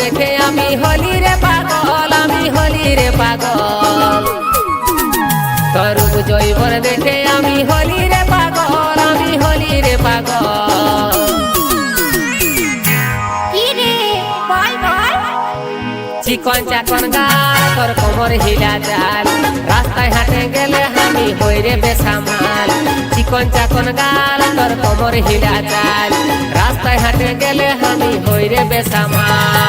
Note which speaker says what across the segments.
Speaker 1: দেখে আমি হলি রে পাগল আমি হলি রে পাগল। তোর জৈবন দেখে আমি হলি রে পাগল আমি হলি রে পাগল। চিকন চাকন গাল তোর কোমর হিলা চাল রাস্তায় হাঁটে গেলে আমি হই রে বেসামাল। চিকন চাকন গাল তোর কোমর হিলা চাল রাস্তায় হাঁটে গেলে আমি হই রে বেসামাল।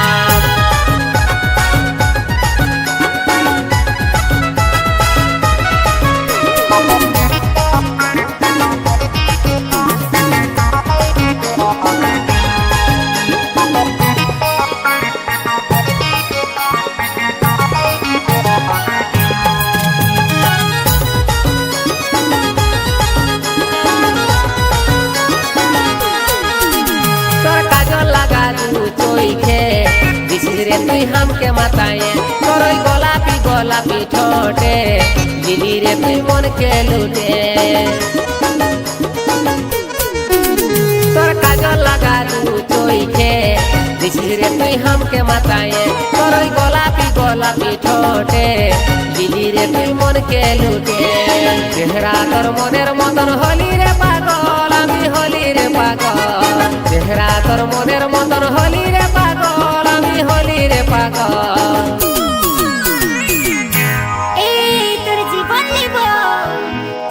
Speaker 1: লাগা দু চোইখে দিছিস রে তুই হামকে মাতায়ে তোর ওই গোলাপি গোলাপি ঠোঁটে। দিলি রে তুই মনকে লুটে। তোর কাজল লাগা দু চোইখে দিছিস রে তুই হামকে মাতায়ে তোর ওই গোলাপি গোলাপি ঠোঁটে। দিলি রে তুই মনকে লুটে। মনের মতন হলি রে পাগল, আমি হলি রে পাগল। চেহারা তোর মনের মতন হলি রে পাগল আমি হলি রে পাগল।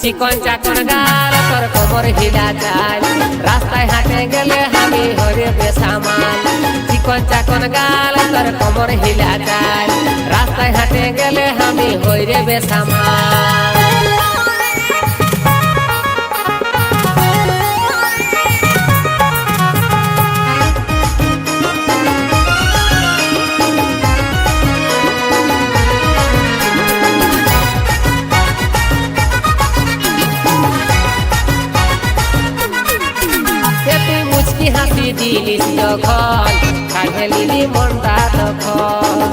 Speaker 1: চিকন চাকন গাল তোর কোমর হিলা চাল রাস্তায় হাঁটে গেলে আমি হরে বেসামাল চিকন চাকন গাল তোর কোমর হিলা চাল রাস্তায় হাঁটে গেলে আমি হইরে বেসামাল। দিলিস যখন কাঁধে লিলি মনটা তখন।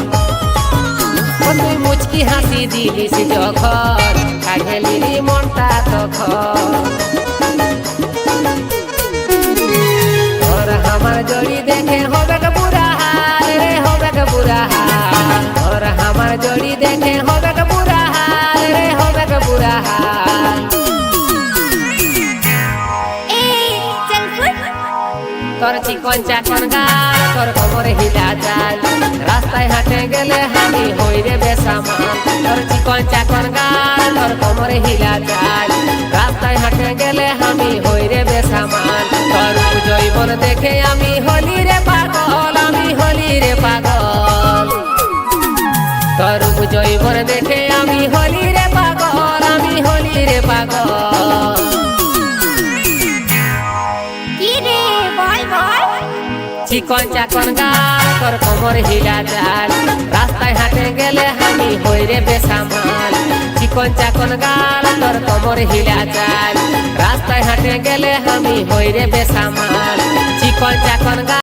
Speaker 1: তুই মুচকি হাসি দিলিস যখন, কাঁধে লিলি মনটা তখন। আমার জড়ি দেখে হবে বুড়া হাল রে, হবে বুড়া আমার জড়ি দেখে তোর চিকন চাকন গাল তোর কোমরে হিলা চাল রাস্তায় হাঁটে গেলে আমি হই রে বেসামাল তোর চিকন চাকন গাল তোর কোমরে হিলা চাল রাস্তায় হাঁটে গেলে আমি হই রে বেসামাল তোর জৈবন দেখে আমি হলি রে পাগল, আমি হলি রে পাগল। তোর জৈবন দেখে আমি হলি রে চিকন কঞ্চা কন তোর কোমর হিলা জাল। রাস্তায় হাঁটে গেলে হানি হই রে বেসামাল। চিকন চাকন গাল তোর কোমর হিলা জাল। রাস্তায় হাঁটে গেলে হামি হই রে বেসামাল। চিকন চাকন গাল